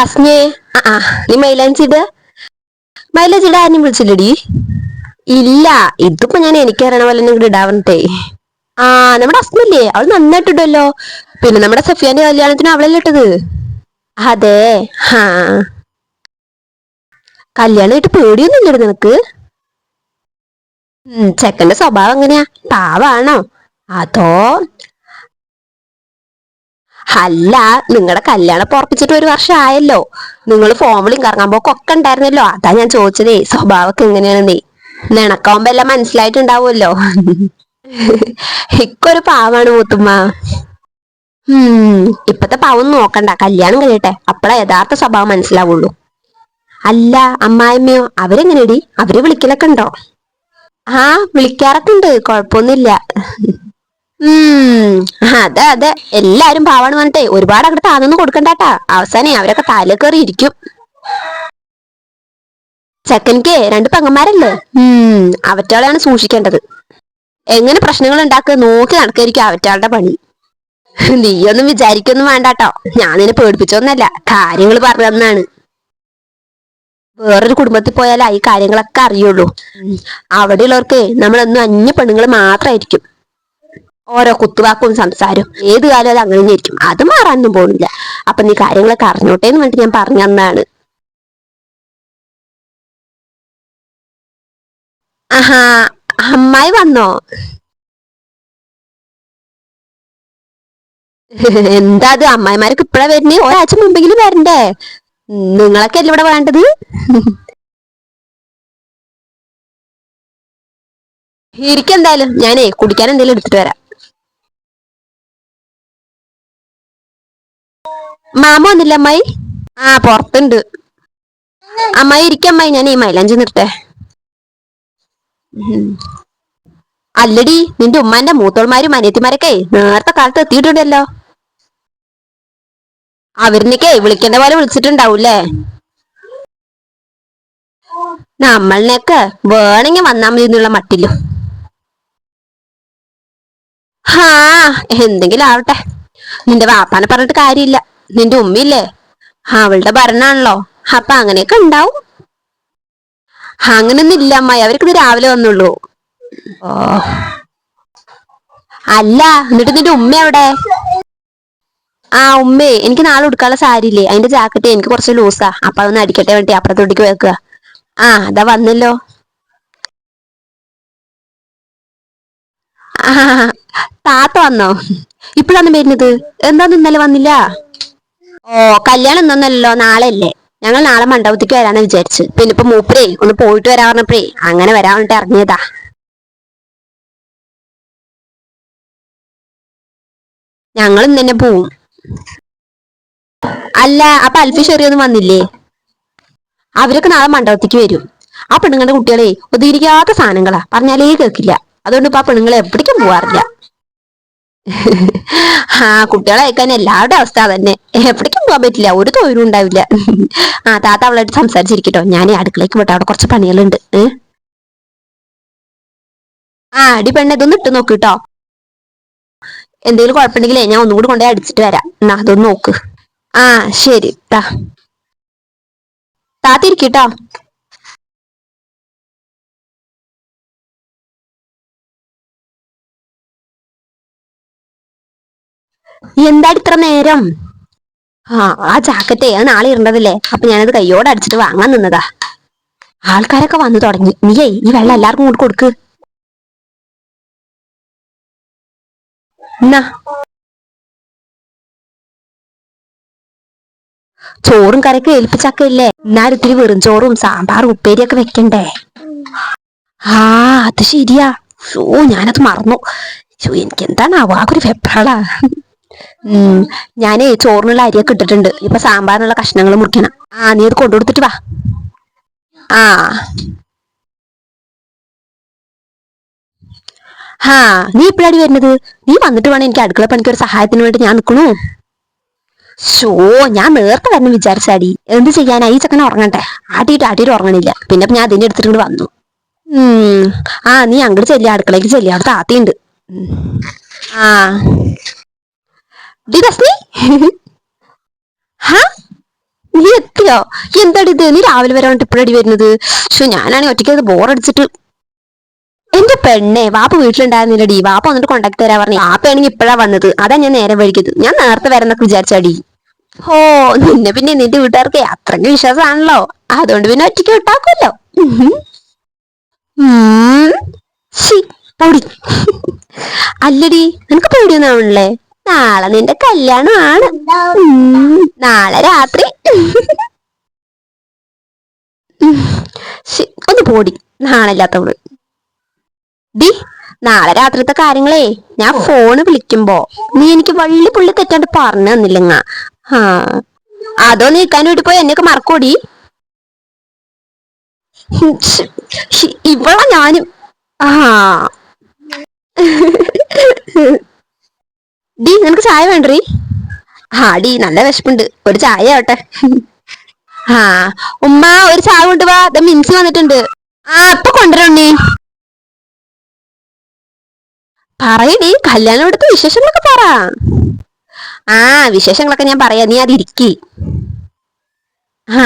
തസ്നേ ആ നീ മൈലാഞ്ചി ഇട. മൈലാഞ്ചി ആരും വിളിച്ചില്ലടി. ഇല്ല ഇതിപ്പോ ഞാൻ എനിക്ക് അറിയണ പോലെ ഇവിടെ ഇടാവണ്ടേ. ആ നമ്മുടെ അസ്മില്ലേ അവൾ നന്നായിട്ട് ഇടുമല്ലോ പിന്നെ നമ്മുടെ സഫിയാന്റെ കല്യാണത്തിന് അവളല്ലേ ഇട്ടത്? അതെ. ഹാ പേടിയൊന്നും ഇല്ലടി നിനക്ക്? ചെക്കന്റെ സ്വഭാവം എങ്ങനെയാ പാവാണോ? അതോ അല്ല നിങ്ങളുടെ കല്യാണം പുറപ്പിച്ചിട്ട് ഒരു വർഷം ആയല്ലോ നിങ്ങൾ ഫോമിലും കറങ്ങാൻ പോക്കൊക്കെ ഉണ്ടായിരുന്നല്ലോ. അതാ ഞാൻ ചോദിച്ചതേ സ്വഭാവമൊക്കെ എങ്ങനെയാണെന്നേ. നിണക്കാവുമ്പോ എല്ലാം മനസ്സിലായിട്ടുണ്ടാവുമല്ലോ. ഇക്കൊരു പാവാണ് മൂത്തുമ്മ. ഇപ്പത്തെ പാവം നോക്കണ്ട. കല്യാണം കഴിയട്ടെ. അപ്പളാ യഥാർത്ഥ സ്വഭാവം മനസ്സിലാവുള്ളൂ. അല്ല അമ്മായിമ്മയോ അവരെങ്ങനെയടി അവർ വിളിക്കലൊക്കെ ഉണ്ടോ? ആ വിളിക്കാറൊക്കെ ഉണ്ട്. കുഴപ്പമൊന്നുമില്ല. അതെ അതെ. എല്ലാരും പാവാണ് പറഞ്ഞിട്ടേ ഒരുപാട് അങ്ങോട്ട് താന്നൊന്നും കൊടുക്കണ്ടാട്ടാ. അവസാനേ അവരൊക്കെ താലേ കയറി ഇരിക്കും. ചെക്കനിക്ക് രണ്ട് പെങ്ങന്മാരല്ലേ? അവറ്റാളെയാണ് സൂക്ഷിക്കേണ്ടത്. എങ്ങനെ പ്രശ്നങ്ങൾ ഉണ്ടാക്കുക നോക്കി നടക്കായിരിക്കും അവറ്റാളുടെ പണി. നീയൊന്നും വിചാരിക്കൊന്നും വേണ്ടാട്ടോ. ഞാൻ നിന്നെ പേടിപ്പിച്ചൊന്നല്ല. കാര്യങ്ങൾ പറഞ്ഞു തന്നാണ്. വേറൊരു കുടുംബത്തിൽ പോയാലേ ഈ കാര്യങ്ങളൊക്കെ അറിയുള്ളൂ. അവിടെയുള്ളവർക്ക് നമ്മളൊന്നും അന്യ പെണ്ണുങ്ങൾ മാത്രമായിരിക്കും ഓരോ കുത്തുവാക്കും സംസാരവും ഏത് കാലം അത് അങ്ങനെ തന്നെയായിരിക്കും അത് മാറാനൊന്നും പോകുന്നില്ല അപ്പൊ നീ കാര്യങ്ങളൊക്കെ അറിഞ്ഞോട്ടെ എന്ന് ഞാൻ പറഞ്ഞു തന്നാണ്. ആഹാ അമ്മായി വന്നോ? എന്താ അത്? അമ്മായിമാർക്ക് ഇപ്പഴാ വരുന്നേ. ഒരാഴ്ച മുമ്പെങ്കിലും വരണ്ടേ? നിങ്ങളൊക്കെ അല്ലേ ഇവിടെ വേണ്ടത്? ഇരിക്കെന്തായാലും ഞാനേ കുടിക്കാൻ എന്തെങ്കിലും എടുത്തിട്ട് വരാം. മാമ വന്നില്ല അമ്മായി? ആ പുറത്തുണ്ട്. അമ്മായി ഇരിക്കമ്മായി ഞാൻ ഈ മൈലാഞ്ചി നിർത്തേ. അല്ലടി നിന്റെ ഉമ്മാന്റെ മൂത്തോൾമാരും അനിയത്തിമാരൊക്കെ നേരത്തെ കാലത്ത് എത്തിയിട്ടുണ്ടല്ലോ. അവരിനൊക്കെ വിളിക്കേണ്ട പോലെ വിളിച്ചിട്ടുണ്ടാവൂല്ലേ? നമ്മളിനൊക്കെ വേണമെങ്കിൽ വന്നാ മതി എന്നുള്ള മട്ടിലും. ഹാ എന്തെങ്കിലും ആവട്ടെ. നിന്റെ വാപ്പാനെ പറഞ്ഞിട്ട് കാര്യമില്ല. നിന്റെ ഉമ്മയില്ലേ? അവളുടെ ഭരണാണല്ലോ. അപ്പൊ അങ്ങനെയൊക്കെ ഉണ്ടാവും. അങ്ങനൊന്നും ഇല്ല അമ്മായി. അവർക്ക് ഇത് രാവിലെ വന്നുള്ളൂ. ഓ അല്ല എന്നിട്ട് നിന്റെ ഉമ്മ എവിടെ? ആ ഉമ്മേ എനിക്ക് നാളെ ഉടുക്കാനുള്ള സാരിയില്ലേ അതിന്റെ ജാക്കറ്റ് എനിക്ക് കുറച്ച് ലൂസാ. അപ്പൊ അതൊന്ന് അടിക്കട്ടെ വേണ്ടി അപ്പുറത്തോട്ടേക്ക് വെക്കുക. ആ അതാ വന്നല്ലോ. താത്ത വന്നോ? ഇപ്പോഴാണ് വരുന്നത്. എന്താന്ന് ഇന്നലെ വന്നില്ല? ഓ കല്യാണം എന്നൊന്നല്ലോ നാളെ അല്ലേ ഞങ്ങൾ നാളെ മണ്ഡപത്തിക്ക് വരാന്ന് വിചാരിച്ചു. പിന്നെ ഇപ്പൊ മൂപ്പരേ ഒന്ന് പോയിട്ട് വരാ പറഞ്ഞപ്പോഴേ അങ്ങനെ വരാൻ വേണ്ടി ഇറങ്ങിയതാ. ഞങ്ങളും തന്നെ പോവും. അല്ല അപ്പൊ അൽഫി ഷെറിയൊന്നും വന്നില്ലേ? അവരൊക്കെ നാളെ മണ്ഡപത്തിക്ക് വരും. ആ പെണ്ണുങ്ങളുടെ കുട്ടികളെ ഒതുങ്ങിയിരിക്കാത്ത സാധനങ്ങളാ. പറഞ്ഞാലേ കേൾക്കില്ല. അതുകൊണ്ട് ഇപ്പൊ ആ പെണ്ണുങ്ങളെ എവിടേക്കും പോവാറില്ല. ആ കുട്ടികളെ അയക്കാൻ എല്ലാവരുടെ അവസ്ഥ അതന്നെ. എവിടേക്കും പോകാൻ പറ്റില്ല ഒരു തൊഴിലും ഉണ്ടാവില്ല. ആ താത്ത അവളായിട്ട് സംസാരിച്ചിരിക്കട്ടോ. ഞാൻ അടുക്കളയ്ക്ക് വിട്ടോ അവിടെ കുറച്ച് പണികളുണ്ട്? ആ അടി പെണ്ണ ഇതൊന്ന് ഇട്ട് നോക്ക് കേട്ടോ എന്തെങ്കിലും കുഴപ്പമുണ്ടെങ്കിലേ ഞാൻ ഒന്നുകൂടി കൊണ്ടുപോയി അടിച്ചിട്ട് വരാം. എന്നാ അതൊന്ന് നോക്ക്. ആ ശരി താ താത്തിരിക്കട്ടോ എന്താ ഇത്ര നേരം? ആ ആ ജാക്കറ്റേ നാളെ ഇടേണ്ടതല്ലേ? അപ്പൊ ഞാനത് കയ്യോടെ അടിച്ചിട്ട് വാങ്ങാൻ നിന്നതാ. ആൾക്കാരൊക്കെ വന്നു തുടങ്ങി. നീയേ ഈ വെള്ളം എല്ലാവർക്കും കൂടി കൊടുക്ക്. ചോറും കറിയൊക്കെ ഏൽപ്പിച്ചൊക്കെ ഇല്ലേ എന്നാലും ഇത്തിരി വെറും ചോറും സാമ്പാറും ഉപ്പേരിയൊക്കെ വെക്കണ്ടേ? ആ അത് ശരിയാ. ഷോ ഞാനത് മറന്നു. എനിക്ക് എന്താണാവോ ആ ഒരു വെപ്രാളാ. ഞാനേ ചോറിനുള്ള അരിയൊക്കെ ഇട്ടിട്ടുണ്ട്. ഇപ്പൊ സാമ്പാറിനുള്ള കഷ്ണങ്ങൾ മുറിക്കണം. ആ നീ അത് കൊണ്ടുകൊടുത്തിട്ട് വാ. ആ. ഹാ നീ ഇപ്പഴാടി വരുന്നത്? നീ വന്നിട്ട് വേണം എനിക്ക് അടുക്കള പണിക്ക് ഒരു സഹായത്തിന് വേണ്ടി ഞാൻ നിൽക്കണു ഷോ ഞാൻ നേരത്തെ വരണം വിചാരിച്ചാടി. എന്ത് ചെയ്യാനാ? ഈ ചക്കനെ ഉറങ്ങട്ടെ. ആട്ടിയിട്ട് ആട്ടിയിട്ട് ഉറങ്ങണില്ല. പിന്നെ ഞാൻ അതിനെ എടുത്തിട്ട് വന്നു. ആ നീ അങ്ങോട്ട് ചെല്ലിയ അടുക്കളയ്ക്ക് ചെല്ലിയ അവിടെ താത്തിയുണ്ട്. ആ. ഹാ നീ എത്തിയോ? എന്താടി ഇത്? നീ രാവിലെ വരെ വന്നിട്ട് ഇപ്പോഴടി വരുന്നത്? പക്ഷെ ഞാനാണെങ്കിൽ ഒറ്റയ്ക്ക് ബോറടിച്ചിട്ട്. എന്റെ പെണ്ണെ വാപ്പ വീട്ടിലുണ്ടായിരുന്നില്ലടി വാപ്പ വന്നിട്ട് കോണ്ടാക്ട് തരാ പറഞ്ഞു. വാപ്പയാണെങ്കിൽ ഇപ്പോഴാ വന്നത്. അതാ ഞാൻ നേരെ വഴിക്കത്. ഞാൻ നേരത്തെ വരാന്നൊക്കെ വിചാരിച്ചാടി ഓ നിന്നെ പിന്നെ നിന്റെ വീട്ടുകാർക്ക് അത്രയ്ക്ക് വിശ്വാസമാണല്ലോ. അതുകൊണ്ട് പിന്നെ ഒറ്റയ്ക്ക് വിട്ടാക്കുമല്ലോ. അല്ലടി നിനക്ക് പേടിയൊന്നാവണല്ലേ നാളെ നിന്റെ കല്യാണമാണ്. നാളെ രാത്രി. ഒന്ന് പോടി. നാണല്ലാത്തവൾ ഡി നാളെ രാത്രിത്തെ കാര്യങ്ങളേ ഞാൻ ഫോണ് വിളിക്കുമ്പോ നീ എനിക്ക് വള്ളി പുള്ളി തെറ്റാണ്ട് പറഞ്ഞു തന്നില്ലങ്ങ? ആ അതോ നീക്കാൻ വേണ്ടി പോയി എന്നെയൊക്കെ മറക്കൂടി? ഇവളാ ഞാനും. ആ. ഡി നിനക്ക് ചായ വേണ്ടീ ആ ഡി നല്ല വിശപ്പുണ്ട്. ഒരു ചായ ആവട്ടെ. ആ ഉമ്മ ഒരു ചായ കൊണ്ടുവാ ദ മിൻസ് വന്നിട്ടുണ്ട്. ആ അപ്പൊ കൊണ്ടുവരണ്ണി പറയണി കല്യാണം എടുത്ത വിശേഷങ്ങളൊക്കെ പറ. ആ വിശേഷങ്ങളൊക്കെ ഞാൻ പറയാ. നീ അതിരിക്കേ. ആ